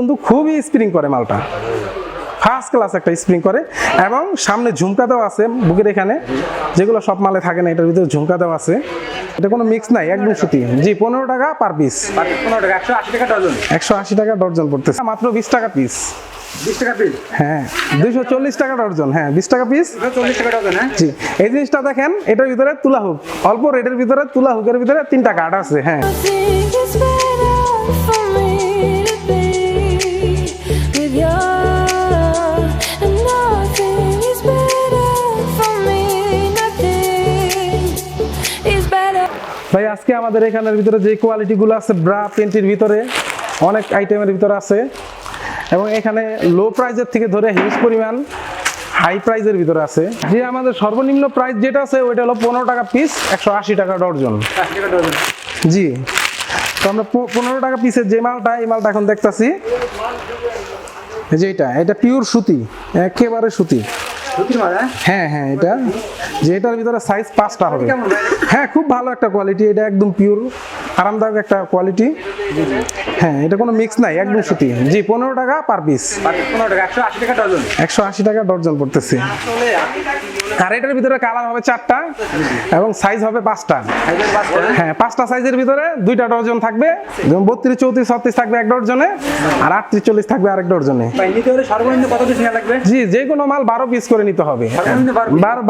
কিন্তু খুবই স্প্রিং করে মালটা। ফার্স্ট ক্লাস একটা স্প্রিং করে এবং সামনে ঝুমকা দেওয়া আছে বুকের এখানে। যেগুলো সব মালে থাকে না, এটার ভিতরে ঝুমকা দেওয়া আছে। এটা কোনো মিক্স নাই, একদম সুতি। জি, পনেরো টাকা পার পিস পনেরো টাকা একশো আশি টাকা ডজন একশো আশি টাকা ডর্জন পড়তেছে। মাত্র বিশ টাকা পিস হ্যাঁ চল্লিশ টাকা ডর্জন হ্যাঁ বিশ টাকা পিস চল্লিশ টাকা ডজন হ্যাঁ এই জিনিসটা দেখেন, এটার ভিতরে তুলা হুক। অল্প রেটের ভিতরে তুলা হুকের ভিতরে তিনটা কাঠ আছে হ্যাঁ। ভাই, আজকে আমাদের এখানের ভিতরে যে কোয়ালিটিগুলো আছে ব্রা পেন্টির ভিতরে অনেক আইটেমের ভিতরে আছে। এবং এখানে লো প্রাইজের থেকে ধরে হিউজ পরিমাণ হাই প্রাইজের ভিতরে আছে। যে আমাদের সর্বনিম্ন প্রাইস যেটা আছে, ওইটা হলো পনেরো টাকা পিস একশো আশি টাকা ডর্জন জি। তো আমরা পনেরো টাকা পিসের যে মালটা, এই মালটা এখন দেখতাছি। এই যে এটা পিওর সুতি, একেবারে সুতি। হ্যাঁ হ্যাঁ হ্যাঁ এটা যে এটার ভিতরে সাইজ পাঁচটা হবে। হ্যাঁ খুব ভালো একটা কোয়ালিটি এটা একদম পিওর আরামদায়ক একটা কোয়ালিটি হ্যাঁ এটা কোনো মিক্স নাই একদম সুতি জি পনেরো টাকা পার পিস পনেরো টাকা একশো আশি টাকা ডজন একশো আশি টাকা ডর্জন পড়তেছে। আর এটার ভিতরে কালার হবে চারটা এবং সাইজ হবে পাঁচটা। হ্যাঁ পাঁচটা সাইজের ভিতরে দুইটা ডর্জন থাকবে যেমন বত্রিশ চৌত্রিশ ছত্রিশ থাকবে এক ডর্জনে আর আটত্রিশ চল্লিশ থাকবে আরেক লাগবে? জি যে কোনো মাল বারো পিস করে নিতে হবে।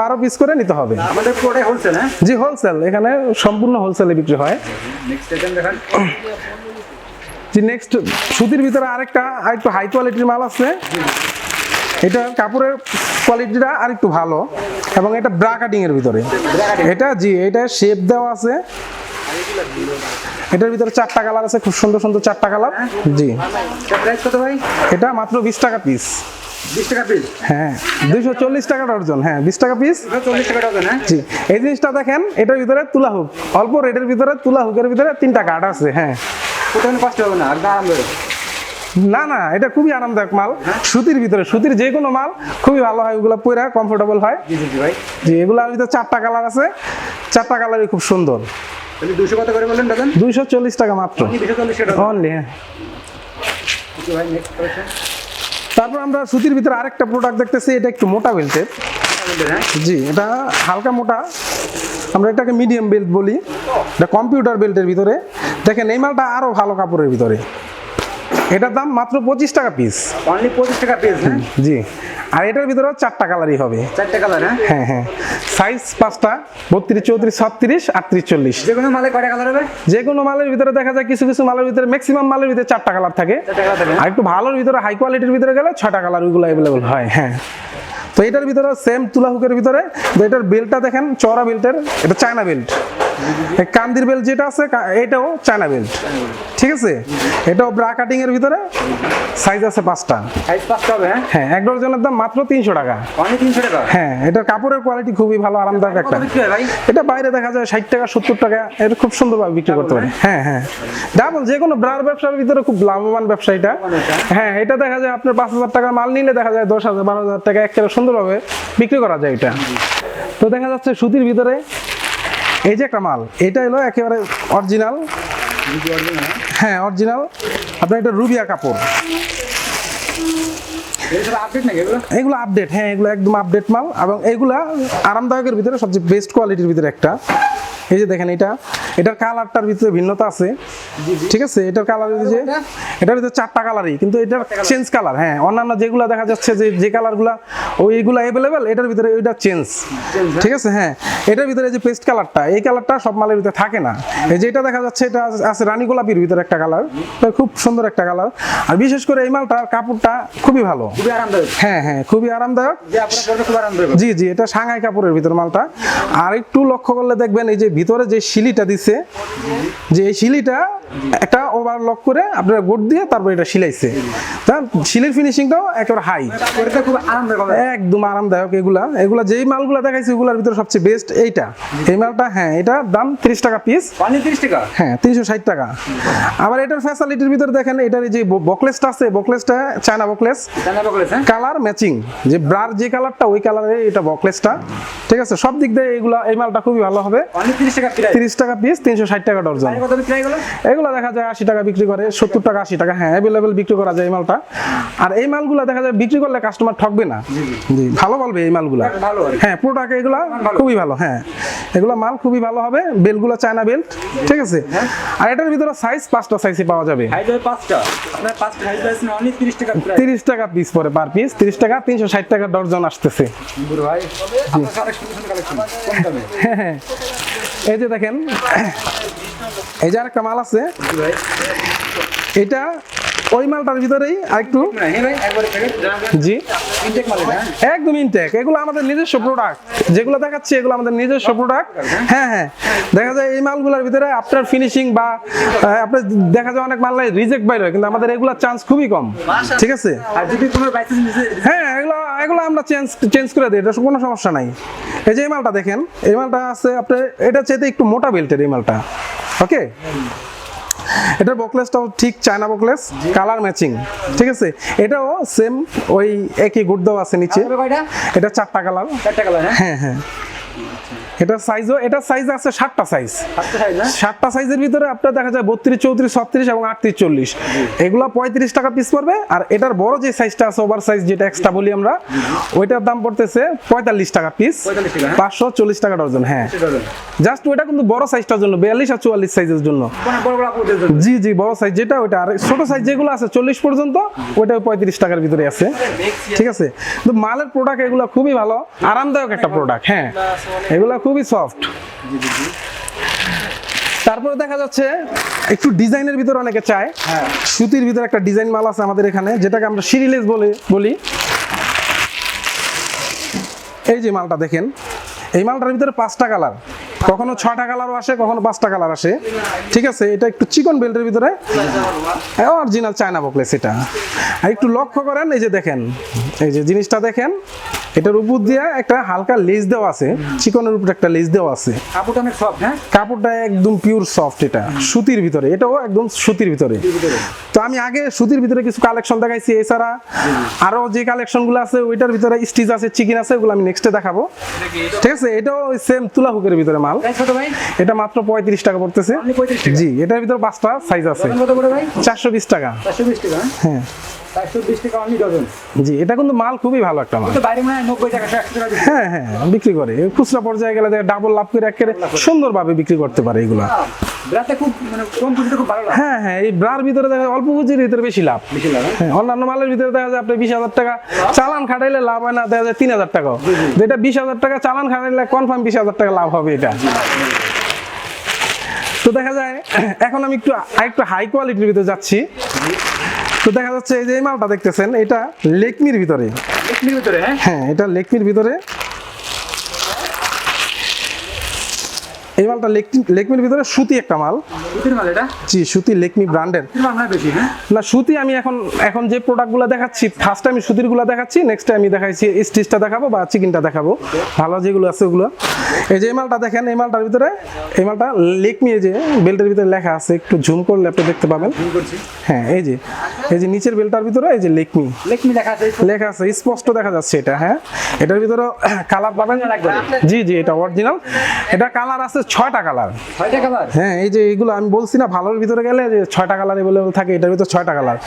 বারো পিস করে নিতে হবে। হ্যাঁ? জি হোলসেল এখানে সম্পূর্ণ হোলসেলে বিক্রি হয়। নেক্সট সুতির ভিতরে আরেকটা আরেকটু হাই কোয়ালিটির মাল আছে। এটা কাপড়ের কোয়ালিটিটা আরেকটু ভালো এবং এটা ব্রা কাটিং এর ভিতরে। এটা জি এটা শেপ দেওয়া আছে। এটার ভিতরে চারটা কালার আছে খুব সুন্দর সুন্দর চারটা কালার জি। কত ভাই? এটা মাত্র বিশ টাকা পিস বিশ টাকা পিস হ্যাঁ দুইশো চল্লিশ টাকা ডর্জন হ্যাঁ বিশ টাকা পিস হ্যাঁ? জি এই জিনিসটা দেখেন এটার ভিতরে তুলা হুক অল্প রেটের ভিতরে তুলা হুকের ভিতরে তিনটা কাঠ আছে হ্যাঁ। কোথাও কষ্ট হবে না একদম আরাম না না এটা খুবই আরামদায়ক মাল। সুতির ভিতরে সুতির যে কোনো মাল খুবই ভালো হয় ওগুলো পরে কমফোর্টেবল হয়। জি জি জি ভাই। যে এগুলোর ভিতরে চারটা কালার আছে। চারটা কালারই খুব সুন্দর। দুশো কত করে বললেন দুইশো চল্লিশ টাকা মাত্র। অনলি হ্যাঁ। তারপর আমরা সুতির ভিতরে আরেকটা প্রোডাক্ট দেখতেছি এটা একটু মোটা বেল্টের হ্যাঁ? জি এটা হালকা মোটা। আমরা এটাকে মিডিয়াম বেল্ট বলি। এটা কম্পিউটার বেল্টের ভিতরে। দেখেন এই মালটা আরও ভালো কাপড়ের ভিতরে। এটার দাম মাত্র পঁচিশ টাকা পিস অনলি পঁচিশ টাকা পিস হ্যাঁ? জি। আর এটার ভিতরে চারটা কালারই হবে। চারটে কালার হ্যাঁ? হ্যাঁ হ্যাঁ। সাইজ পাঁচটা বত্রিশ চৌত্রিশ ছত্রিশ আটত্রিশ চল্লিশ। যে কোনো মালে কয়টা কালার হবে? যে কোনো মালের ভিতরে দেখা যায় কিছু কিছু মালের ভিতরে ম্যাক্সিমাম মালের ভিতরে চারটা কালার থাকে। আর একটু ভালোর ভিতরে হাই কোয়ালিটির ভিতরে গেলে ছটা কালার ওইগুলো অ্যাভেলেবল হয় হ্যাঁ। তো এটার ভিতরে সেম তুলা হুকের ভিতরে। তো এটার বেল্টটা দেখেন চওড়া বেল্টের এটা চায়না বেল্ট কান্দির বেল্ট যেটা আছে এটাও চায়না বেল্ট ঠিক আছে? এটাও ব্রা কাটিং এর ভিতরে সাইজ আছে পাঁচটা। সাইজ পাঁচটা হবে হ্যাঁ? হ্যাঁ এক ডজনের দাম মাত্র তিনশো টাকা। অনলি তিনশো টাকা? হ্যাঁ এটার কাপড়ের কোয়ালিটি খুবই ভালো আরামদায়ক একটা। হয় এটা বাইরে দেখা যায় ষাট টাকা সত্তর টাকা এটা খুব সুন্দরভাবে বিক্রি করতে পারে। হ্যাঁ হ্যাঁ। ডাবল যে কোনো ব্রার ব্যবসার ভিতরে খুব লাভবান ব্যবসা এটা। হ্যাঁ এটা দেখা যায় আপনার পাঁচ হাজার টাকার মাল নিলে দেখা যায় দশ হাজার বারো হাজার টাকা একেবারে সুন্দরভাবে বিক্রি করা যায় এটা। তো দেখা যাচ্ছে সুতির ভিতরে এই যে একটা মাল এটা হলো একেবারে অরিজিনাল হ্যাঁ অরিজিনাল আপনার এটা রুবিয়া কাপড়। এগুলো আপডেট হ্যাঁ এগুলো একদম আপডেট মাল। এবং এগুলা আরামদায়কের ভিতরে সবচেয়ে বেস্ট কোয়ালিটির ভিতরে একটা। এই যে দেখেন এটা এটার কালারটার ভিতরে ভিন্নতা আছে। ঠিক আছে? এটার কালার যে এটার ভিতরে চারটা কালারই কিন্তু এটার চেঞ্জ কালার। হ্যাঁ অন্যান্য যেগুলো দেখা যাচ্ছে যে যে কালারগুলো ওই এগুলো অ্যাভেলেবেল এটার ভিতরে ওইটা চেঞ্জ ঠিক আছে? হ্যাঁ এটার ভিতরে যে পেস্ট কালারটা এই কালারটা সব মালের ভিতরে থাকে না। এই যেটা দেখা যাচ্ছে এটা আছে রানী গোলাপির ভিতরে একটা কালার খুব সুন্দর একটা কালার আর বিশেষ করে এই মালটার কাপড়টা খুবই ভালো। খুবই আরামদায়ক। হ্যাঁ হ্যাঁ খুবই আরামদায়ক। যে আপনার পরে খুব আরামদায়ক। জি জি এটা সাংহাই কাপড়ের ভিতরে মালটা। আর একটু লক্ষ্য করলে দেখবেন এই যে ভিতরে যে শিলিটা দিছে যে এই শিলিটা একটা ওভারলক করে আপনার গোট দিয়ে তারপর এটা শিলাইছে। তা শিলির ফিনিশিংটাও একেবারে হাই খুব আরামদায়ক একদম আরামদায়ক এগুলা। এগুলা যেই মালগুলা দেখাইছি এগুলার ভিতরে সবচেয়ে বেস্ট এইটা। এই মালটা হ্যাঁ এটা দাম তিরিশ টাকা পিস তিরিশ টাকা? হ্যাঁ তিনশো ষাট টাকা। আবার এটার ফ্যাসিলিটির ভিতরে দেখেন এটার যে বকলেসটা আছে বকলেসটা চায়না বকলেস জানা বকলেস কালার ম্যাচিং যে ব্রার যে কালারটা ওই কালারে এটা বকলেসটা ঠিক আছে সব দিক দিয়ে এগুলা এই মালটা খুবই ভালো হবে। তিরিশ টাকা পিস তিনশো ষাট টাকা ডর্জন। এগুলো দেখা যায় আশি টাকা বিক্রি করে সত্তর টাকা আশি টাকা হ্যাঁ অ্যাভেলেবেল বিক্রি করা যায় এই মালটা। আর এই মালগুলো দেখা যায় বিক্রি করলে কাস্টমার ঠকবে না। জি ভালো বলবে এই মালগুলো। হ্যাঁ প্রোডাক্ট এগুলো খুবই ভালো হ্যাঁ। এগুলো মাল খুবই ভালো হবে বেলগুলো চায়না বেল্ট ঠিক আছে? আর এটার ভিতরে সাইজ পাঁচটা সাইজে পাওয়া যাবে। হয় তিরিশ টাকা পিস পরে পার পিস তিরিশ টাকা তিনশো ষাট টাকা ডর্জন আসতেছে। হ্যাঁ হ্যাঁ। এই যে দেখেন এই যে আরেকটা মাল আছে। জি ভাই। এটা ওই মালটার ভিতরেই আরেকটু? হ্যাঁ জি? একদম ইনটেক এগুলো আমাদের নিজস্ব প্রোডাক্ট যেগুলো দেখাচ্ছি এগুলো আমাদের নিজস্ব প্রোডাক্ট হ্যাঁ হ্যাঁ। দেখা যায় এই মালগুলোর ভিতরে আফটার ফিনিশিং বা আপনার দেখা যায় অনেক মাল রিজেক্ট বাইর হয় কিন্তু আমাদের এগুলোর চান্স খুবই কম। ঠিক আছে? হ্যাঁ এগুলো এগুলো আমরা চেঞ্জ চেঞ্জ করে দিই এটা কোনো সমস্যা নাই। এই যে এই মালটা দেখেন এই মালটা আছে আপনার এটা চাইতে একটু মোটা বেল্টের এই মালটা। ওকে এটার বকলেসটাও ঠিক চায়না বকলেস কালার ম্যাচিং ঠিক আছে? এটাও সেম ওই একই গুড দেওয়া আছে নিচে। এটা চারটা কালার। চারটা কালার হ্যাঁ? হ্যাঁ হ্যাঁ। এটা সাইজও এটা সাইজ আছে সাতটা সাইজ সাতটা সাইজের ভিতরে আপনার দেখা যায় বত্রিশ চৌত্রিশ ছত্রিশ এবং আটত্রিশ চল্লিশ। এগুলা পঁয়ত্রিশ টাকা পিস পড়বে আর এটার বড় যে সাইজটা আছে ওভার সাইজ যেটা এক্সট্রা বলি আমরা ওইটার দাম পড়তেছে পঁয়তাল্লিশ টাকা পিস 45 টাকা, হ্যাঁ? পাঁচশো চল্লিশ টাকা ডজন হ্যাঁ। জাস্ট ওইটা কিন্তু বড় সাইজটার জন্য বিয়াল্লিশ আর চুয়াল্লিশ সাইজের জন্য। জি জি বড় সাইজ যেটা ওইটা। আর ছোট সাইজ যেগুলো আছে চল্লিশ পর্যন্ত ওইটা পঁয়ত্রিশ টাকার ভিতরে আছে। ঠিক আছে? কিন্তু মালের প্রোডাক্ট এগুলো খুবই ভালো আরামদায়ক একটা প্রোডাক্ট হ্যাঁ। এগুলো খুবই সফট তারপরে দেখা যাচ্ছে একটু ডিজাইনের ভিতরে অনেকে চায়। হ্যাঁ। সুতির ভিতরে একটা ডিজাইন মাল আছে আমাদের এখানে যেটাকে আমরা সিরিলেস বলে বলি। এই যে মালটা দেখেন এই মালটার ভিতরে পাঁচটা কালার। কখনো ছটা কালারও আসে কখনো পাঁচটা কালার আসে। ঠিক আছে এটা একটু চিকন বেল্টের ভিতরে। অরিজিনাল চায়না বকলেস এটা। আর একটু লক্ষ্য করেন এই যে দেখেন এই যে জিনিসটা দেখেন এটার উপর দিয়ে একটা হালকা লেস দেওয়া আছে চিকনের উপর একটা লেস দেওয়া আছে। কাপড়টা অনেক সফট হ্যাঁ? কাপড়টা একদম পিওর সফট এটা সুতির ভিতরে এটাও একদম সুতির ভিতরে। তো আমি আগে সুতির ভিতরে কিছু কালেকশন দেখাইছি এছাড়া আরও যে কালেকশনগুলো আছে ওইটার ভিতরে স্টিচ আছে চিকেন আছে ওগুলো আমি নেক্সটে দেখাবো। ঠিক আছে এটাও সেম তুলা হুকের ভিতরে মাল। এটা মাত্র পঁয়ত্রিশ টাকা পড়তেছে। জি এটার ভিতরে পাঁচটা সাইজ আছে। কত করে ভাই? চারশো বিশ টাকা। চারশো বিশ টাকা হ্যাঁ। হ্যাঁ জি এটা কিন্তু মাল খুবই ভালো একটা মাল। হয়। হ্যাঁ হ্যাঁ বিক্রি করে। খুচরা পর্যায়ে গেলে ডাবল লাভ করে একেবারে সুন্দরভাবে বিক্রি করতে পারে এগুলা। খুব মানে হ্যাঁ হ্যাঁ এই ব্রার ভিতরে দেখা অল্প পুঁজির ভিতরে বেশি লাভ। হ্যাঁ। অন্যান্য মালের ভিতরে দেখা যায় আপনি বিশ হাজার টাকা চালান খাটাইলে লাভ হয় না দেখা যায় তিন হাজার যেটা বিশ হাজার টাকা চালান খাটাইলে কনফার্ম বিশ হাজার টাকা লাভ হবে এটা। তো দেখা যায় এখন আমি একটু আরেকটু হাই কোয়ালিটির ভিতরে যাচ্ছি। তো দেখা যাচ্ছে এই যে মালটা দেখতেছেন এটা লেকমির ভিতরে। লেকমির ভিতরে হ্যাঁ? হ্যাঁ এটা লেকমির ভিতরে। এই মালটা লেকমি লেকমির ভিতরে সুতি একটা মাল। মাল এটা? জি সুতি লেকমি ব্র্যান্ডের। না হ্যাঁ? না সুতি আমি এখন এখন যে প্রোডাক্টগুলো দেখাচ্ছি ফার্স্ট আমি সুতিরগুলো দেখাচ্ছি নেক্সট আমি দেখাচ্ছি স্টিচটা দেখাবো বা চিকেনটা দেখাবো। ভালো যেগুলো আছে ওগুলো। এই যে এই মালটা দেখেন এই মালটার ভিতরে এই মালটা লেকমি এই যে বেল্টের ভিতরে লেখা আছে একটু ঝুম করলে আপনি দেখতে পাবেন। হ্যাঁ এই যে এই যে নিচের বেলটার ভিতরে এই যে লেকমি। লেখমি লেখা আছে লেখা আছে স্পষ্ট দেখা যাচ্ছে এটা হ্যাঁ? এটার ভিতরে কালার পাবেন? জি জি এটা অরিজিনাল এটা কালার আছে ছয়টা কালার। ছয়টা কালার? হ্যাঁ এই যে এইগুলো আমি বলছি না ভালোর ভিতরে গেলে যে ছয়টা কালার অ্যাভেলেবল থাকে এটার ভিতরে ছয়টা কালার।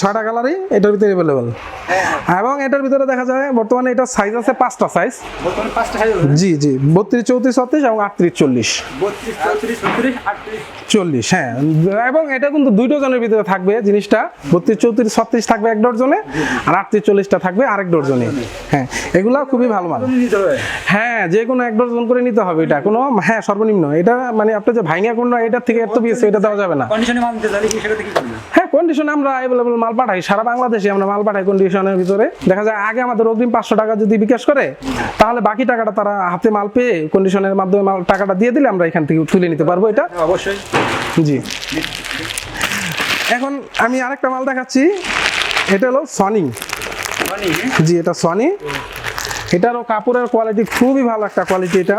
ছয়টা কালারই এটার ভিতরে অ্যাভেলেবল এবং এটার ভিতরে দেখা যায় বর্তমানে এটা সাইজ আছে পাঁচটা সাইজ জি জি বত্রিশ চৌত্রিশ ছত্রিশ এবং আটত্রিশ চল্লিশ। চল্লিশ হ্যাঁ। এবং এটা কিন্তু দুই ডজনের ভিতরে থাকবে জিনিসটা। বত্রিশ চৌত্রিশ ছত্রিশ থাকবে এক ডজনে আর আটত্রিশ চল্লিশটা থাকবে আরেক ডজনে। হ্যাঁ এগুলা খুবই ভালো মাল। হ্যাঁ যে কোনো এক ডজন করে নিতে হবে এটা। কোনো হ্যাঁ সর্বনিম্ন। এটা মানে আপনি যে ভাইঙ্গা কোন এটার থেকে এত পিস এটা দেওয়া যাবে না। কন্ডিশনে মাল চাইলে কি সেটাতে কি হ্যাঁ কন্ডিশনে আমরা অ্যাভেলেবল মাল পাঠাই। সারা বাংলাদেশে আমরা মাল পাঠাই কন্ডিশনের ভিতরে। দেখা যায় আগে আমাদের অগ্রিম পাঁচশো টাকা যদি বিকাশ করে তাহলে বাকি টাকাটা তারা হাতে মাল পেয়ে কন্ডিশনের মাধ্যমে মাল টাকাটা দিয়ে দিলে আমরা এখান থেকে তুলে নিতে পারব এটা। হ্যাঁ, অবশ্যই। জি। এখন আমি আরেকটা মাল দেখাচ্ছি। এটা হলো সনি জি এটা সনি এটারও কাপড়ের কোয়ালিটি খুবই ভালো একটা কোয়ালিটি এটা।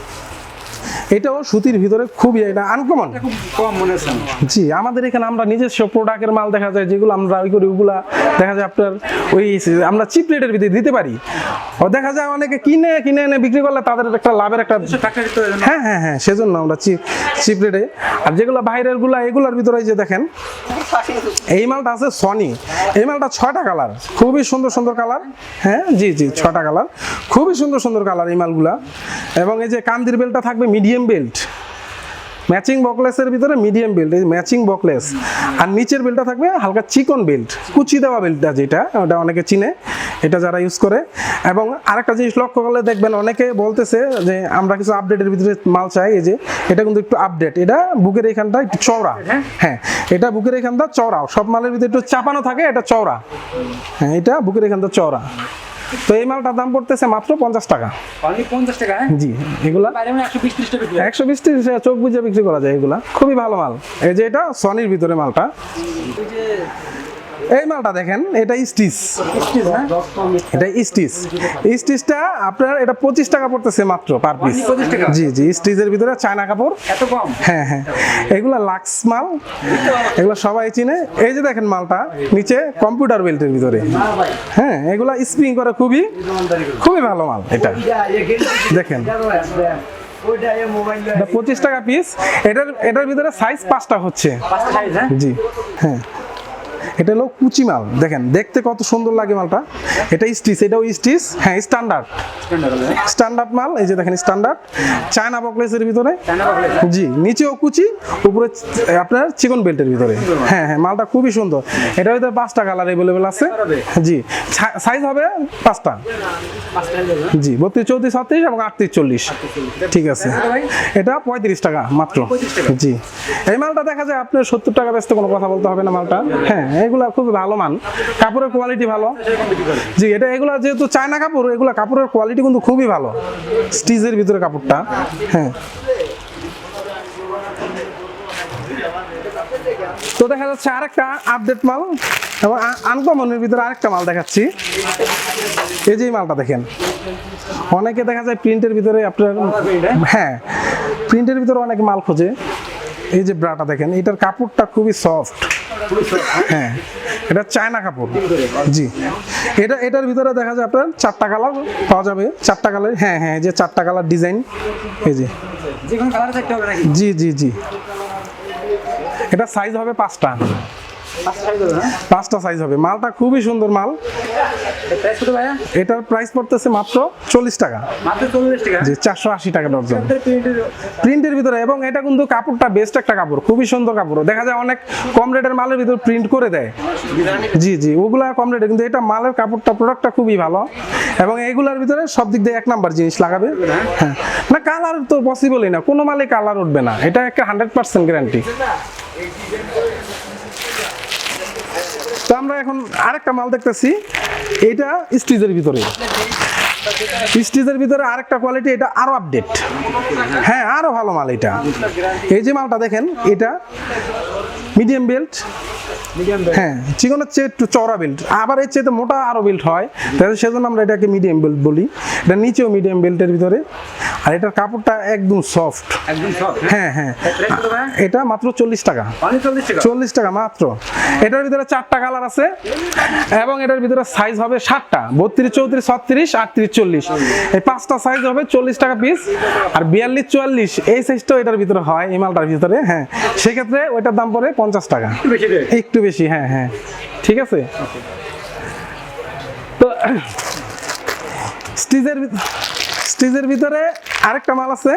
এটাও সুতির ভিতরে খুবই এটা আনকমন কম মনে হচ্ছে জি আমাদের এখানে আমরা নিজস্ব প্রোডাক্টের মাল দেখা যায় যেগুলো আমরা ওই করি ওগুলা দেখা যায় আপনার ওই আমরা চিপ রেটের ভিতরে দিতে পারি। ও দেখা যায় অনেকে কিনে কিনে এনে বিক্রি করলে তাদের একটা লাভের একটা হ্যাঁ হ্যাঁ হ্যাঁ সেজন্য আমরা চিপ চিপ রেটে আর যেগুলো বাইরেরগুলা এগুলোর ভিতরে যে দেখেন এই মালটা আছে সনি এই মালটা ছয়টা কালার খুবই সুন্দর সুন্দর কালার হ্যাঁ জি জি ছয়টা কালার খুবই সুন্দর সুন্দর কালার এই মালগুলা। এবং এই যে কান্দির বেলটা থাকবে মিডিয়াম বেল্ট ম্যাচিং বকলেসের ভিতরে মিডিয়াম বেল্ট এই ম্যাচিং বকলেস আর নিচের বেল্টটা থাকবে হালকা চিকন বেল্ট কুচি দেওয়া বেল্টটা যেটা ওটা অনেকে চিনে এটা যারা ইউজ করে। এবং আরেকটা জিনিস লক্ষ্য করলে দেখবেন অনেকে বলতেছে যে আমরা কিছু আপডেটের ভিতরে মাল চাই এই যে এটা কিন্তু একটু আপডেট এটা বুকের এখানটা একটু চওড়া। হ্যাঁ এটা বুকের এখানটা চওড়া সব মালের ভিতরে একটু চাপানো থাকে এটা চওড়া। হ্যাঁ এটা বুকের এখানটা চওড়া। তো এই মালটার দাম পড়তেছে মাত্র পঞ্চাশ টাকা। অনলি পঞ্চাশ টাকা হ্যাঁ? জি এগুলা? মানে একশো বিশ ত্রিশ চোখ বুঝে বিক্রি করা যায় এগুলা। খুবই ভালো মাল। এই যে এটা সনির ভিতরে মালটা। এই মালটা দেখেন এটা স্টিচ? এটা স্টিচ। স্টিচটা আপনার এটা পঁচিশ টাকা পড়তেছে মাত্র পার পিস Only 25 টাকা? জি জি স্টিচের ভিতরে চায়না কাপড়। এত কম? হ্যাঁ হ্যাঁ। এগুলো লাক্স মাল। এগুলো সবাই চিনে। এই যে দেখেন মালটা নিচে কম্পিউটার বেল্টের ভিতরে। হ্যাঁ এগুলা স্প্রিং করে খুবই খুবই ভালো মাল এটা। দেখেন। এটা পঁচিশ টাকা পিস এটার এটার ভিতরে সাইজ পাঁচটা হচ্ছে। হ্যাঁ? জি হ্যাঁ। এটা হলো কুচি মাল। দেখেন দেখতে কত সুন্দর লাগে মালটা। এটা স্টিচ এটাও স্টিচ। হ্যাঁ স্ট্যান্ডার্ড স্ট্যান্ডার্ড মাল এই যে দেখেন স্ট্যান্ডার্ড চায়না বকলেসের ভিতরে? জি নিচেও কুচি উপরে আপনার চিকন বেল্টের ভিতরে। হ্যাঁ হ্যাঁ মালটা খুবই সুন্দর। এটার ভিতরে পাঁচটা কালার অ্যাভেলেবেল আছে। জি সাইজ হবে পাঁচটা? জি বত্রিশ চৌত্রিশ ছত্রিশ এবং আটত্রিশ চল্লিশ। ঠিক আছে। এটা পঁয়ত্রিশ টাকা মাত্র। জি। এই মালটা দেখা যায় আপনার সত্তর টাকা ব্যস্ত কোনো কথা বলতে হবে না মালটা। হ্যাঁ এগুলা খুবই ভালো মান। কাপড়ের কোয়ালিটি ভালো। জি, এটা এগুলা যেহেতু চায়না কাপড়, এগুলা কাপড়ের কোয়ালিটি কিন্তু খুবই ভালো। স্টিচের ভিতরে কাপড়টা হ্যাঁ। তো দেখা যাচ্ছে আরেকটা আপডেট মাল, এবং আনকমনের ভিতরে আরেকটা মাল দেখাচ্ছি। এই যে মালটা দেখেন। অনেকে দেখা যায় প্রিন্টের ভিতরে আপনার হ্যাঁ প্রিন্টের ভিতরে অনেক মাল খোঁজে। এই যে ব্রাটা দেখেন, এটার কাপড়টা খুবই সফট হ্যাঁ এটা চায়না কাপড়। জি। এটা এটার ভিতরে দেখা যায় আপনার চারটা কালার পাওয়া যাবে। চারটা কালার হ্যাঁ হ্যাঁ যে চারটা কালার ডিজাইন এই যে। জি জি জি। এটা সাইজ হবে পাঁচটা। পাঁচটা সাইজ হবে। মালটা খুবই সুন্দর মাল। এটার প্রাইস পড়তেছে মাত্র চল্লিশ টাকা। জি, চারশো আশি টাকা ডজন প্রিন্টের ভিতরে এবং এটা কিন্তু কাপড়টা বেস্ট একটা কাপড়, খুবই সুন্দর কাপড়। দেখা যায় অনেক কম রেটের মালের ভিতরে প্রিন্ট করে দেয়। জি জি, ওগুলা কম রেটে কিন্তু এটা মালের কাপড়টা প্রোডাক্টটা খুবই ভালো। এবং এগুলার ভিতরে সব দিক দিয়ে এক নাম্বার জিনিস লাগাবে। হ্যাঁ। না কালার তো পসিবলই না। কোনো মালে কালার উঠবে না। এটা একটা হান্ড্রেড পার্সেন্ট গ্যারান্টি আমরা এখন আরেকটা মাল দেখতেছি। এটা স্টিজের ভিতরে। স্টিজের ভিতরে আরেকটা কোয়ালিটি এটা আরও আপডেট হ্যাঁ আরও ভালো মাল এটা। এই যে মালটা দেখেন এটা মিডিয়াম বেল্ট হ্যাঁ চিকনের চেয়ে একটু চওড়া বেল্ট আবার এর চেয়ে মোটা আরও বেল্ট হয়। তাহলে সেজন্য আমরা এটাকে মিডিয়াম বেল্ট বলি। এটা নিচেও মিডিয়াম বেল্টের ভিতরে। আর এটার কাপড়টা একদম সফট একদম হ্যাঁ? হ্যাঁ ভাইয়া এটা মাত্র চল্লিশ টাকা। চল্লিশ টাকা? মাত্র। এটার ভিতরে চারটা কালার আছে। এবং এটার ভিতরে সাইজ হবে সাতটা। বত্রিশ চৌত্রিশ ছত্রিশ আটত্রিশ চল্লিশ। এই পাঁচটা সাইজ হবে চল্লিশ টাকা পিস আর বিয়াল্লিশ চুয়াল্লিশ এই সাইজটাও এটার ভিতরে হয় এই মালটার ভিতরে হ্যাঁ। সেক্ষেত্রে ওইটার দাম পড়ে পঞ্চাশ টাকা। একটু বেশি হ্যাঁ হ্যাঁ। ঠিক আছে? তো স্টিজের স্টিজের ভিতরে আরেকটা মাল আছে।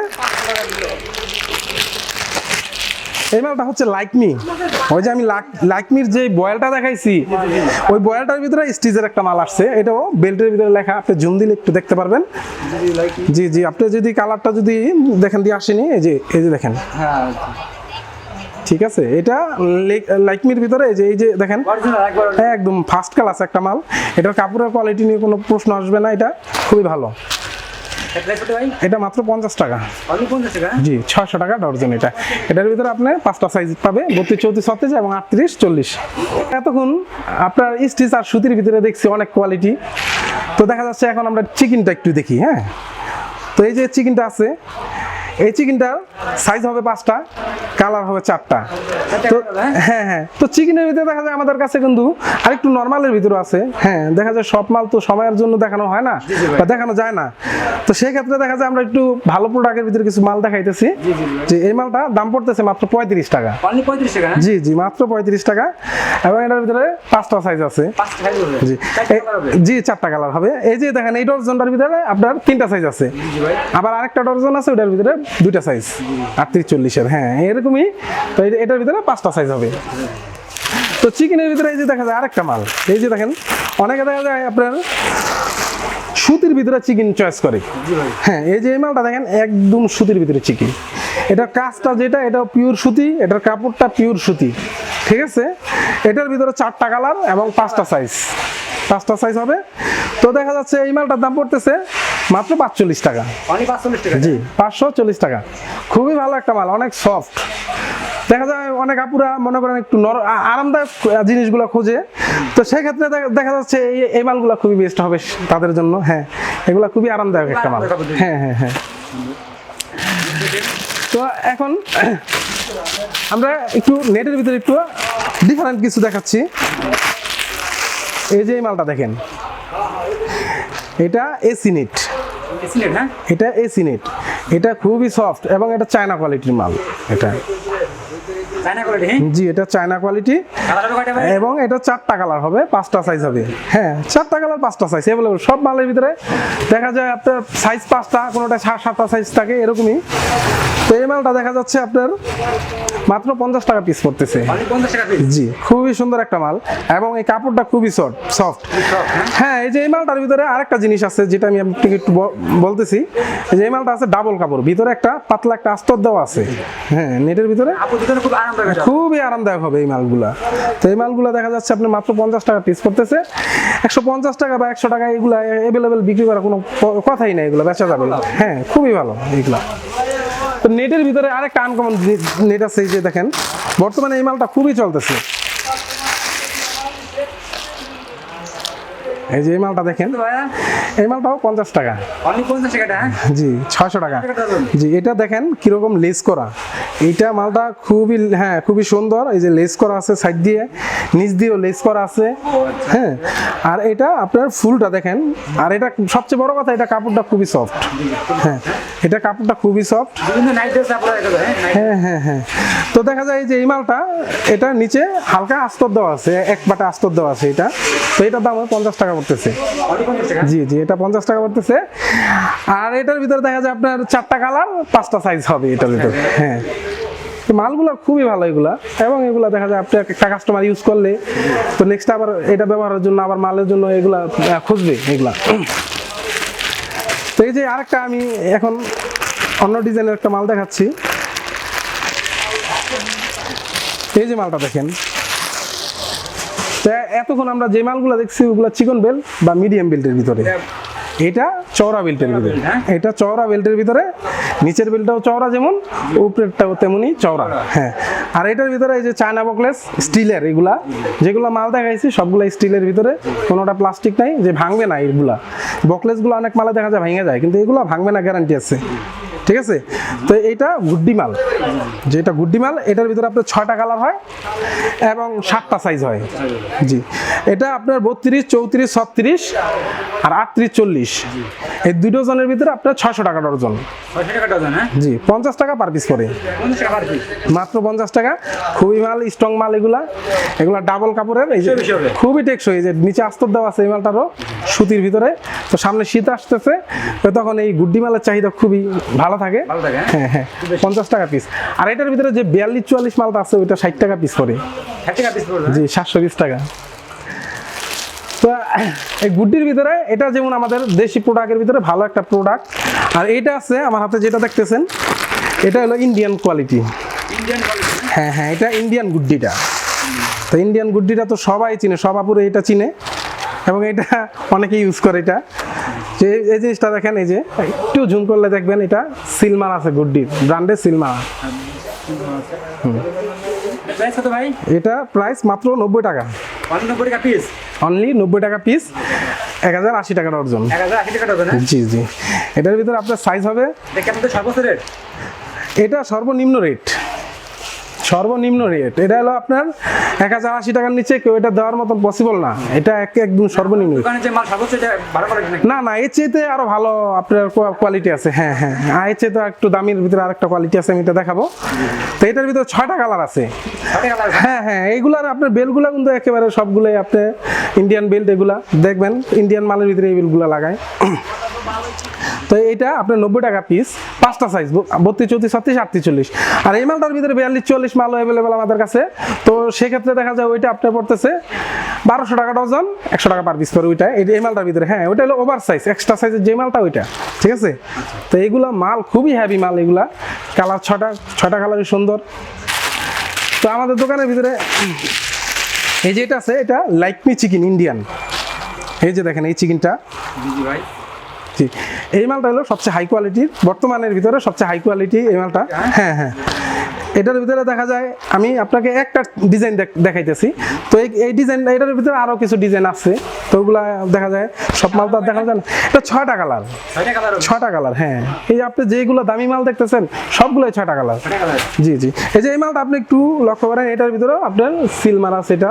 এই মালটা হচ্ছে লাইকমি। ওই যে আমি লাইকমির যে বয়েলটা দেখাইছি, ওই বয়েলটার ভিতরে স্টিজের একটা মাল আসছে। এটাও বেল্টের ভিতরে লেখা, আপনি জুম দিলে একটু দেখতে পারবেন। জি জি, আপনি যদি কালারটা যদি দেখেন, দিয়ে আসেনি, এই যে এই যে দেখেন। ঠিক আছে, এটা লাইকমির ভিতরে যে, এই যে দেখেন। একদম ফার্স্ট ক্লাস একটা মাল। এটার কাপড়ের কোয়ালিটি নিয়ে কোনো প্রশ্ন আসবে না, এটা খুবই ভালো। এটা মাত্র পঞ্চাশ টাকা। জি ছয়শো টাকা ডর্জন এটা। এটার ভিতরে আপনার পাঁচটা সাইজ পাবে বত্রিশ চৌত্রিশ সতেজ এবং আটত্রিশ চল্লিশ। এতক্ষণ আপনার স্টিচ আর সুতির ভিতরে দেখছি অনেক কোয়ালিটি তো দেখা যাচ্ছে এখন আমরা চিকেনটা একটু দেখি হ্যাঁ? তো এই যে চিকেনটা আছে এই চিকেনটার সাইজ হবে পাঁচটা কালার হবে চারটা। তো হ্যাঁ? হ্যাঁ তো চিকেনের ভিতরে দেখা যায় আমাদের কাছে কিন্তু আরেকটু নর্মালের ভিতরে আছে। হ্যাঁ দেখা যায় সব মাল তো সময়ের জন্য দেখানো হয় না বা দেখানো যায় না। তো সেই ক্ষেত্রে দেখা যায় আমরা একটু ভালো প্রোডাক্টের ভিতরে কিছু মাল দেখাইতেছি। যে এই মালটা দাম পড়তেছে মাত্র পঁয়ত্রিশ টাকা। হ্যাঁ? জি জি মাত্র পঁয়ত্রিশ টাকা। এবং এটার ভিতরে পাঁচটা সাইজ আছে। জি। জি চারটা কালার হবে। এই যে দেখেন এই ডর্জনটার ভিতরে আপনার তিনটা সাইজ আছে। আবার আরেকটা ডর্জন আছে ওটার ভিতরে দুইটা সাইজ আটত্রিশ চল্লিশের হ্যাঁ এরকমই। তো এটার ভিতরে পাঁচটা সাইজ হবে। তো চিকেনের ভিতরে এই যে দেখা যায় আরেকটা মাল। এই যে দেখেন, অনেকে দেখা যায় আপনার সুতির ভিতরে চিকেন চয়েস করে। হ্যাঁ এই যে এই মালটা দেখেন, একদম সুতির ভিতরে চিকেন এটা কাজটা যেটা, এটা পিওর সুতি, এটার কাপড়টা পিওর সুতি। ঠিক আছে? এটার ভিতরে চারটা কালার এবং পাঁচটা সাইজ পাঁচটা সাইজ হবে। তো দেখা যাচ্ছে এই মালটার দাম পড়তেছে মাত্র পাঁচচল্লিশ টাকা। টাকা? জি পাঁচশো চল্লিশ টাকা। খুবই ভালো একটা মাল অনেক সফট। দেখা যায় অনেক আপুরা মনে করেন একটু আরামদায়ক জিনিসগুলো খোঁজে। তো সেক্ষেত্রে দেখা- দেখা যাচ্ছে এই এই মালগুলো খুবই বেস্ট হবে তাদের জন্য। হ্যাঁ এগুলো খুবই আরামদায়ক একটা মাল। হ্যাঁ হ্যাঁ হ্যাঁ। তো এখন আমরা একটু নেটের ভিতরে একটু ডিফারেন্ট কিছু দেখাচ্ছি। এই যে এই মালটা দেখেন। এটা এসি নেট। হ্যাঁ? এটা এসি নেট এটা খুবই সফট এবং এটা চায়না কোয়ালিটির মাল। এটা। জি এটা চায়না কোয়ালিটি এবং এটা চারটা কালার হবে পাঁচটা সাইজ হবে। হ্যাঁ চারটা কালার পাঁচটা সাইজ অ্যাভেলেবল সব মালের ভিতরে। দেখা যায় আপনার সাইজ পাঁচটা কোনোটা সাত সাতটা সাইজ থাকে এরকমই। তো এই মালটা দেখা যাচ্ছে আপনার মাত্র পঞ্চাশ টাকা পিস পড়তেছে। জি খুবই সুন্দর একটা মাল। এবং এই কাপড়টা খুবই সফট সফট হ্যাঁ? এই যে এই মালটার ভিতরে আরেকটা জিনিস আছে যেটা আমি আপনাকে একটু বলতেছি। যে এই মালটা আছে ডাবল কাপড় ভিতরে একটা পাতলা একটা আস্তর দেওয়া আছে। হ্যাঁ নেটের ভিতরে। খুব এটা। খুবই আরামদায়ক হবে এই মালগুলা। তো এই মালগুলা দেখা যাচ্ছে আপনি মাত্র পঞ্চাশ টাকা পিস করতেছে। একশো পঞ্চাশ টাকা বা একশো টাকা এগুলা অ্যাভেলেবেল বিক্রি করার কোনো কথাই নাই এগুলো বেচা যাবে। হ্যাঁ খুবই ভালো এইগুলা। তো নেটের ভিতরে আরেকটা আনকমন নেট আছে এই যে দেখেন বর্তমানে এই মালটা খুবই চলতেছে। এই যে এই মালটা দেখেন এই মালটাও পঞ্চাশ টাকা। পঞ্চাশ টাকাটা হ্যাঁ? জি ছয়শো টাকা। জি এটা দেখেন কীরকম লেস করা। এইটা মালটা খুবই হ্যাঁ খুবই সুন্দর। এই যে লেস করা আছে সাইড দিয়ে নিচ দিয়েও লেস করা আছে। হ্যাঁ আর এটা আপনার ফুলটা দেখেন। আর এটা সবচেয়ে বড় কথা এটা কাপড়টা খুবই সফট হ্যাঁ এটা কাপড়টা খুবই সফট এটা হ্যাঁ হ্যাঁ হ্যাঁ হ্যাঁ। তো দেখা যায় যে এই মালটা এটা নিচে হালকা আস্তর দেওয়া আছে এক বাটা আস্তর দেওয়া আছে এটা। তো এটার দাম পঞ্চাশ টাকা পড়তেছে। জি জি এটা পঞ্চাশ টাকা পড়তেছে। আর এটার ভিতরে দেখা যায় আপনার চারটা কালার পাঁচটা সাইজ হবে এটার ভিতরে। হ্যাঁ। মালগুলো খুবই ভালো এগুলা। এবং এগুলা দেখা যায় আপনি একটা কাস্টমার ইউজ করলে তো নেক্সট আবার এটা ব্যবহারের জন্য আবার মালের জন্য এগুলা খুঁজবে এগুলা। তো এই যে আরেকটা আমি এখন অন্য ডিজাইনের একটা মাল দেখাচ্ছি। এই যে মালটা দেখেন। তো এতক্ষণ আমরা যে মালগুলো দেখছি ওগুলো চিকন বেল বা মিডিয়াম বেল্টের ভিতরে। এটা চওড়া বেল্টের ভিতরে। হ্যাঁ? এটা চওড়া বেল্টের ভিতরে। নিচের বেল্টটাও চওড়া যেমন, উপরেরটাও তেমনি চওড়া। হ্যাঁ। আর এটার ভিতরে এই যে চায়না বকলেস, স্টিলের এগুলা, যেগুলো মাল দেখাইছি সবগুলো স্টিলের ভিতরে, কোনোটা প্লাস্টিক নাই, যে ভাঙবে না এগুলা বকলেসগুলো অনেক মালা দেখা যায়, ভেঙে যায়, কিন্তু এগুলো ভাঙবে না গ্যারান্টি আছে। ঠিক আছে? তো এইটা গুড্ডি মাল। যেটা গুড্ডি মাল এটার ভিতরে আপনার ছয়টা কালার হয় এবং সাতটা সাইজ হয়। জি। এটা আপনার বত্রিশ চৌত্রিশ ছত্রিশ আর আটত্রিশ চল্লিশ। এই দুই ডজনের ভিতরে আপনার ছয়শো টাকা ডজন। হ্যাঁ? জি পঞ্চাশ টাকা পার পিস করে। মাত্র পঞ্চাশ টাকা। খুবই মাল স্ট্রং মাল এগুলা। এগুলা ডাবল কাপড়ের এই যে খুবই টেকসই এই যে নিচে আস্তর দেওয়া আছে এই মালটারও সুতির ভিতরে। তো সামনে শীত আসতেছে। তো তখন এই গুড্ডি মালের চাহিদা খুবই ভালো। ভালো থাকে, হ্যাঁ? হ্যাঁ পঞ্চাশ টাকা পিস আর এটার ভিতরে যে বিয়াল্লিশ চুয়াল্লিশ মালটা আছে ওইটা ষাট টাকা পিস করে ষাট টাকা পিস পড়বে জি সাতশো বিশ টাকা। তো এই গুড্ডির ভিতরে এটা যেমন আমাদের দেশি প্রোডাক্টের ভিতরে ভালো একটা প্রোডাক্ট আর এইটা আছে আমার হাতে যেটা দেখতেছেন এটা হলো ইন্ডিয়ান কোয়ালিটি হ্যাঁ? হ্যাঁ এটা ইন্ডিয়ান গুড্ডিটা। তো ইন্ডিয়ান গুড্ডিটা তো সবাই চিনে সব আপুরে এটা চিনে। এবং এটা অনেকে ইউজ করে এটা। যে এই জিনিসটা দেখেন এই যে একটু জুম করলে দেখবেন এটা সিলমার আছে গুড্ডির ব্র্যান্ডের সিলমার। ভাই এটা প্রাইস মাত্র নব্বই টাকা। নব্বই টাকা পিস অনলি নব্বই টাকা পিস এক হাজার আশি টাকা ডজন হ্যাঁ? জি জি। এটার ভিতরে আপনার সাইজ হবে এটা সর্বনিম্ন রেট সর্বনিম্ন রেট এটা হলো আপনার এক হাজার আশি টাকার নিচে কেউ এটা দেওয়ার মতন পসিবল না। এটা এক একদম সর্বনিম্ন না না এর চাইতে আরও ভালো আপনার কোয়ালিটি আছে। হ্যাঁ হ্যাঁ আর এর চাইতে একটু দামের ভিতরে আরেকটা কোয়ালিটি আছে আমি এটা দেখাবো। তো এটার ভিতরে ছয়টা কালার আছে। হ্যাঁ হ্যাঁ এইগুলার আপনার বেলগুলা কিন্তু একেবারে সবগুলোই আপনি ইন্ডিয়ান বেল্ট এগুলা। দেখবেন ইন্ডিয়ান মালের ভিতরে এই বেলগুলা লাগায়। তো এইটা আপনার নব্বই টাকা পিস পাঁচটা সাইজ বত্রিশ, চৌত্রিশ, ছত্রিশ, আটত্রিশ আর এই মালটার ভিতরে বিয়াল্লিশ, চল্লিশ মালও অ্যাভেলেবেল আমাদের কাছে। তো সেক্ষেত্রে দেখা যায় ওইটা আপনার পড়তেছে বারোশো টাকা ডজন, একশো টাকা পার পিস করে ওইটা। এই মালটার ভিতরে হ্যাঁ ওইটা হলো ওভার সাইজ এক্সট্রা সাইজের যে মালটা ওইটা, ঠিক আছে? তো এইগুলা মাল, খুবই হ্যাভি মাল এগুলা। কালার ছটা ছটা কালারই সুন্দর। তো আমাদের দোকানের ভিতরে, এই যে এটা আছে, এটা লাইকমি চিকেন ইন্ডিয়ান এই যে দেখেন, এই চিকেনটা ভাই। জি। এই মালটা হলো সবচেয়ে হাই কোয়ালিটির বর্তমানের ভিতরে সবচেয়ে হাই কোয়ালিটি এই মালটা। হ্যাঁ হ্যাঁ। এটার ভিতরে দেখা যায় আমি আপনাকে একটা ডিজাইন দেখাইতেছি। তো এই ডিজাইন এটার ভিতরে আরও কিছু ডিজাইন আছে। তো ওগুলা দেখা যায় সব মাল তো দেখা যায় না। এটা ছয়টা কালার ছয়টা কালার হ্যাঁ। এই যে আপনি যেগুলো দামি মাল দেখতেছেন সবগুলোই ছয়টা কালার ছয়টা কালার জি জি। এই যে এই মালটা আপনি একটু লক্ষ্য করেন এটার ভিতরে আপনার সিল মারা আছে এটা।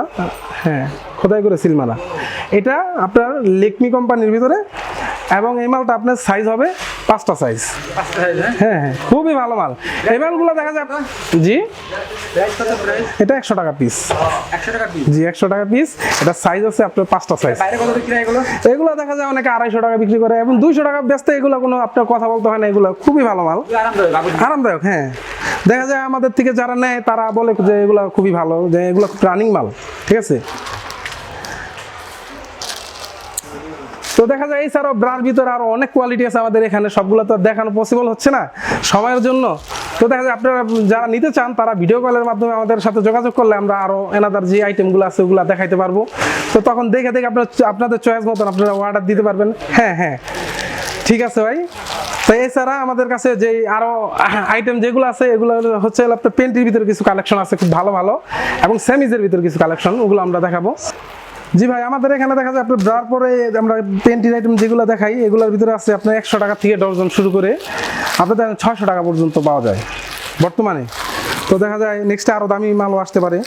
হ্যাঁ খোদাই করে সিল মারা। এটা আপনার লেকমি কোম্পানির ভিতরে এবং এই মালটা আপনার সাইজ হবে পাঁচটা সাইজ হ্যাঁ হ্যাঁ খুবই ভালো মাল। এই মালগুলো দেখা যায় জি? এটা একশো টাকা পিস জি, একশো টাকা পিস এটা সাইজ আছে আপনার পাঁচটা সাইজ এগুলো দেখা যায় অনেকে আড়াইশো টাকা বিক্রি করে এবং দুইশো টাকা ব্যস্ত এগুলো কোনো আপনার কথা বলতে হয় না, এগুলো খুবই ভালো মাল। আরামদায়ক হ্যাঁ। দেখা যায় আমাদের থেকে যারা নেয় তারা বলে যে এগুলো খুবই ভালো, যে এগুলো রানিং মাল, ঠিক আছে? দেখা যায়, এছাড়াও ব্রার ভিতরে আরও অনেক কোয়ালিটি আছে আমাদের এখানে, সবগুলো তো দেখানো পসিবল হচ্ছে না সময়ের জন্য। তো দেখা যায়, আপনারা যারা নিতে চান, তারা ভিডিও কলের মাধ্যমে আমাদের সাথে যোগাযোগ করলে আমরা আরও এনাদার যে আইটেমগুলো আছে, ওগুলো দেখাইতে পারব। তো তখন দেখে দেখে আপনার আপনাদের চয়েস মতন আপনারা অর্ডার দিতে পারবেন। হ্যাঁ হ্যাঁ। ঠিক আছে ভাই। তো এছাড়া আমাদের কাছে যে আরও আইটেম যেগুলো আছে, এগুলো হচ্ছে আপনার পেন্টির ভিতরে কিছু কালেকশন আছে, খুব ভালো ভালো। এবং সেমিজের ভিতরে কিছু কালেকশন ওগুলো আমরা দেখাবো। জি ভাই আমাদের এখানে দেখা যায় আপনার ব্রার পরে আমরা পেন্টির আইটেম যেগুলো দেখাই এগুলোর ভিতরে আছে আপনার একশো টাকা থেকে ডর্জন শুরু করে আপনাদের ছয়শো টাকা পর্যন্ত পাওয়া যায় বর্তমানে। তো দেখা যায় নেক্সটে আরও দামি মালও আসতে পারে।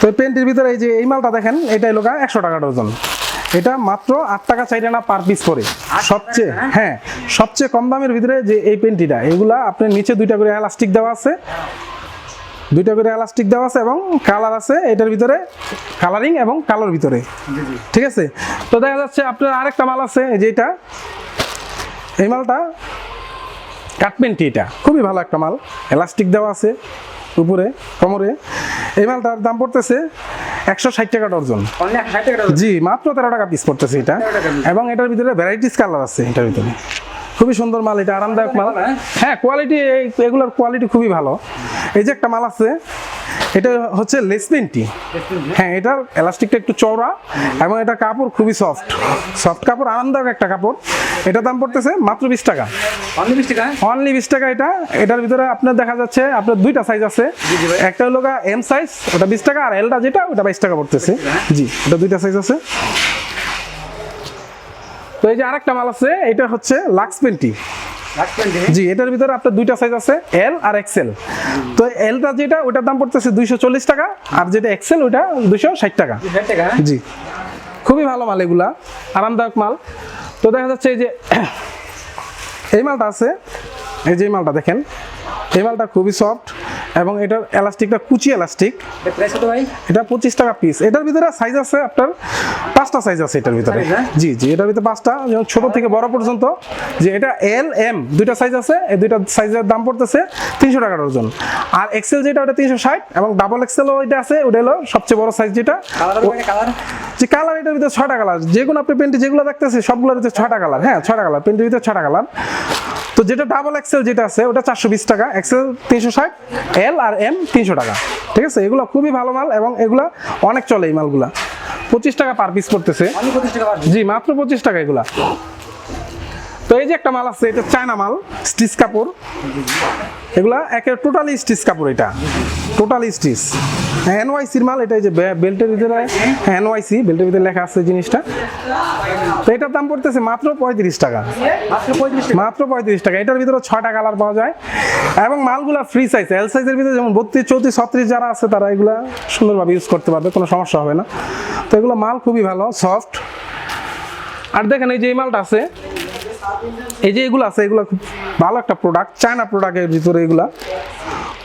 তো এই পেন্টির ভিতরে এই যে এই মালটা দেখেন এটাই লোকা একশো টাকা ডজন। এটা মাত্র আট টাকা চাইটা না পার পিস করে সবচেয়ে হ্যাঁ সবচেয়ে কম দামের ভিতরে যে এই পেন্টিটা এগুলা আপনার নিচে দুইটা করে এলাস্টিক দেওয়া আছে। দুইটা করে এলাস্টিক দেওয়া আছে এবং কালার আছে এটার ভিতরে কালারিং এবং কালোর ভিতরে। ঠিক আছে? তো দেখা যাচ্ছে আপনার আরেকটা মাল আছে এই যে এটা। এই মালটা কাটপেন্টি এটা। খুবই ভালো একটা মাল। এলাস্টিক দেওয়া আছে উপরে কোমরে। এই মালটার দাম পড়তেছে একশো ষাট টাকা ডর্জন জি মাত্র তেরো টাকা পিস পড়তেছে এটা। 13 টাকা piece। এবং এটার ভিতরে ভ্যারাইটিস কালার আছে এটার ভিতরে। খুবই সুন্দর মাল এটা আরামদায়ক মাল। হ্যাঁ? হ্যাঁ কোয়ালিটি এগুলোর কোয়ালিটি খুবই ভালো। এই যে একটা মাল আছে এটা হচ্ছে লেসপেন্টি হ্যাঁ? এটার এলাস্টিকটা একটু চওড়া এবং এটা কাপড় খুবই সফট সফট কাপড় আরামদায়ক একটা কাপড়। এটার দাম পড়তেছে মাত্র বিশ টাকা। অনলি বিশ টাকা? অনলি বিশ টাকা এটা। এটার ভিতরে আপনার দেখা যাচ্ছে আপনার দুইটা সাইজ আছে। একটা হলো এম সাইজ ওটা বিশ টাকা আর এলটা যেটা ওটা বাইশ টাকা পড়তেছে। জি ওটা দুইটা সাইজ আছে। তো এই যে আরেকটা মাল আছে এটা হচ্ছে লাক্স পেন্টি জি এটার ভিতরে আপনার দুইটা সাইজ আছে এল আর এক্সেল তো এলটা যেটা ওটার দাম পড়তেছে দুইশো চল্লিশ টাকা আর যেটা এক্সেল ওটা দুইশো ষাট টাকা? জি। খুবই ভালো মাল এগুলা আরামদায়ক মাল। তো দেখা যাচ্ছে এই যে এই মালটা আছে এই যে মালটা দেখেন এই মালটা খুবই সফট এবং এটার এলাস্টিকটা কুচি এলাস্টিক এটা এটা পঁচিশ টাকা পিস এটার ভিতরে সাইজ আছে আপনার পাঁচটা সাইজ আছে এটার ভিতরে? জি জি এটার ভিতরে পাঁচটা যেমন ছোট থেকে বড় পর্যন্ত। যে এটা এল এম দুইটা সাইজ আছে এই দুইটা সাইজের দাম পড়তেছে তিনশো টাকা ডজন। আর এক্সেল যেটা ওটা তিনশো ষাট এবং ডাবল এক্সেলও ওইটা আছে ওটা হলো সবচেয়ে বড় সাইজ যেটা। যে কালার এটার ভিতরে ছটা কালার যে কোনো আপনি পেন্টে যেগুলো দেখতেছে সবগুলোর ভিতরে ছটা কালার হ্যাঁ ছটা কালার পেন্টের ভিতরে ছটা কালার তো যেটা ডাবল এক্সেল যেটা আছে ওটা চারশো বিশ টাকা। এক্সেল তিনশো ষাট এল আর এম তিনশো টাকা। ঠিক আছে? এগুলো খুবই ভালো মাল এবং এগুলো অনেক চলে এই মালগুলা। পঁচিশ টাকা পার পিস পারবে জি মাত্র পঁচিশ টাকা এগুলা। তো এই যে একটা মাল আছে, এটা চায়না মাল, স্টিচ কাপড়। এগুলা একের টোটালি স্টিচ কাপড় এটা। Total stitch. এনওয়াইসির মাল, এটা এই যে বেল্টের ভিতরে। এনওয়াইসি বেল্টের ভিতরে লেখা আছে জিনিসটা। তো এটার দাম পড়তেছে মাত্র পঁয়ত্রিশ টাকা। মাত্র পঁয়ত্রিশ টাকা। এটার ভিতরে ছয়টা কালার পাওয়া যায়। এবং মালগুলা ফ্রি সাইজ এল সাইজের ভিতরে যেমন বত্রিশ, চৌত্রিশ, ছত্রিশ যারা আছে, তারা এগুলা সুন্দরভাবে ইউজ করতে পারবে, কোনো সমস্যা হবে না। তো এগুলো মাল খুবই ভালো সফট আর দেখেন এই যে এই মালটা আছে এই যে এগুলো আছে, এগুলো খুব ভালো একটা প্রোডাক্ট চায়না প্রোডাক্টের ভিতরে এগুলা।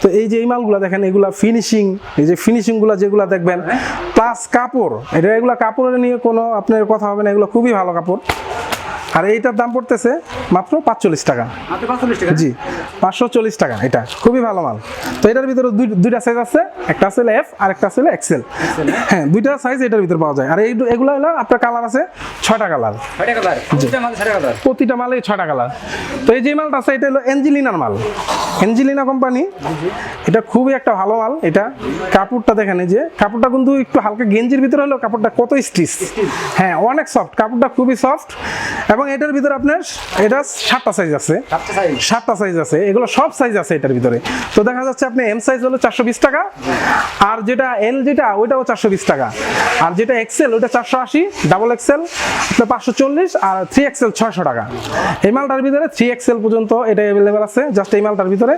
তো এই যে এই মালগুলো দেখেন, এগুলা ফিনিশিং এই যে ফিনিশিংগুলো যেগুলো দেখবেন প্লাস কাপড়, এটা এগুলো কাপড়ের নিয়ে কোনো আপনার কথা হবে না, এগুলো খুবই ভালো কাপড়। আর এইটার দাম পড়তেছে মাত্র পাঁচচল্লিশ টাকা। জি পাঁচশো চল্লিশ টাকা এটা খুবই ভালো মাল। তো এটার ভিতরে দুই- দুইটা সাইজ আছে একটা আছে এফ আর একটা আছে এক্সেল হ্যাঁ। দুইটা সাইজ এটার ভিতরে পাওয়া যায়। আর এই এগুলো হলো আপনার কালার আছে ছয়টা কালার প্রতিটা মালে ছয়টা কালার তো এই যে মালটা আছে এটা হলো এঞ্জেলিনার মাল। এঞ্জেলিনা কোম্পানি এটা খুবই একটা ভালো মাল এটা। কাপড়টা দেখেন এই যে কাপড়টা কিন্তু একটু হালকা গেঞ্জির ভিতরে হলো কাপড়টা কত স্টিচ হ্যাঁ অনেক সফট কাপড়টা খুবই সফট এবং এটার ভিতরে আপনার এটা সাতটা সাইজ আছে। সাতটা সাইজ আছে। এগুলো সব সাইজ আছে এটার ভিতরে। তো দেখা যাচ্ছে আপনি এম সাইজ হলো চারশো বিশ টাকা আর যেটা এল যেটা ওইটাও চারশো বিশ টাকা। আর যেটা এক্সেল ওইটা চারশো আশি ডাবল এক্সেল আপনার পাঁচশো চল্লিশ আর থ্রি এক্সেল ছয়শো টাকা। এই মালটার ভিতরে থ্রি এক্সেল পর্যন্ত এটা অ্যাভেলেবেল আছে জাস্ট এই মালটার ভিতরে।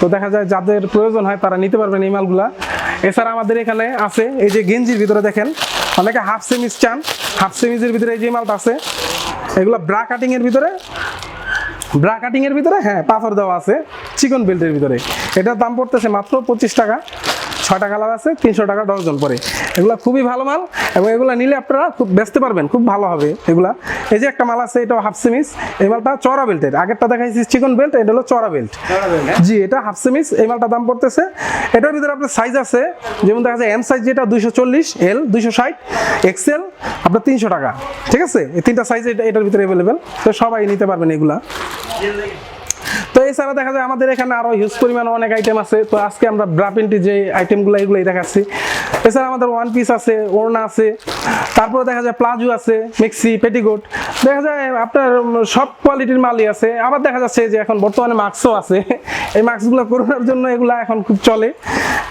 তো দেখা যায় যাদের প্রয়োজন হয় তারা নিতে পারবেন এই মালগুলা। এছাড়া আমাদের এখানে আছে এই যে গেঞ্জির ভিতরে দেখেন অনেকে হাফ সেমিজ চান। হাফ সেমিজের ভিতরে এই যে মালটা আছে এগুলো ব্রা কাটিং এর ভিতরে? ব্রা কাটিং এর ভিতরে? হ্যাঁ পাথর দেওয়া আছে। চিকন বেল্টের ভিতরে। এটার দাম পড়তেছে মাত্র পঁচিশ টাকা। ছয়টা কালার আছে তিনশো টাকা ডজন পরে। এগুলো খুবই ভালো মাল এবং এগুলো নিলে আপনারা খুব বেচতে পারবেন খুব ভালো হবে এগুলা। এই যে একটা মাল আছে এটা হাফ সেমিস এই মালটা চড়া বেল্টের আগেরটা দেখাইছি চিকন বেল্ট এটা হলো চড়া বেল্ট জি এটা হাফ সেমিস এই মালটা দাম পড়তেছে। এটার ভিতরে আপনার সাইজ আছে যেমন দেখা যায় এম সাইজ যেটা দুইশো চল্লিশ এল দুইশো ষাট এক্সেল আপনার তিনশো টাকা। ঠিক আছে? এই তিনটা সাইজ এটা এটার ভিতরে অ্যাভেলেবেল তো সবাই নিতে পারবেন এগুলা। এছাড়া দেখা যায় আমাদের এখানে আরও হিউজ পরিমাণে অনেক আইটেম আছে। তো আজকে আমরা ব্রাপিনটি যে আইটেমগুলো এগুলোই দেখাচ্ছি। এছাড়া আমাদের ওয়ান পিস আছে ওড়না আছে তারপরে দেখা যায় প্লাজো আছে মিক্সি পেটিকোট দেখা যায় আপনার সব কোয়ালিটির মালই আছে। আবার দেখা যাচ্ছে যে এখন বর্তমানে মাস্কও আছে। এই মাস্কগুলো করোনার জন্য এগুলো এখন খুব চলে।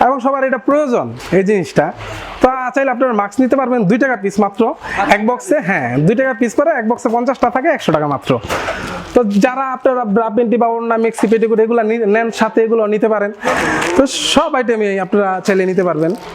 এবং সবার এটা প্রয়োজন এই জিনিসটা। তো চাইলে আপনার মাস্ক নিতে পারবেন দুই টাকা পিস মাত্র। এক বক্সে হ্যাঁ দুই টাকা পিস পরে এক বক্সে পঞ্চাশটা থাকে একশো টাকা মাত্র। তো যারা আপনারা ব্রাপেন্টি বা অন্য মিক্সি পেটিকুট এগুলো নেন সাথে এগুলো নিতে পারেন। তো সব আইটেমই আপনারা চাইলে নিতে পারবেন।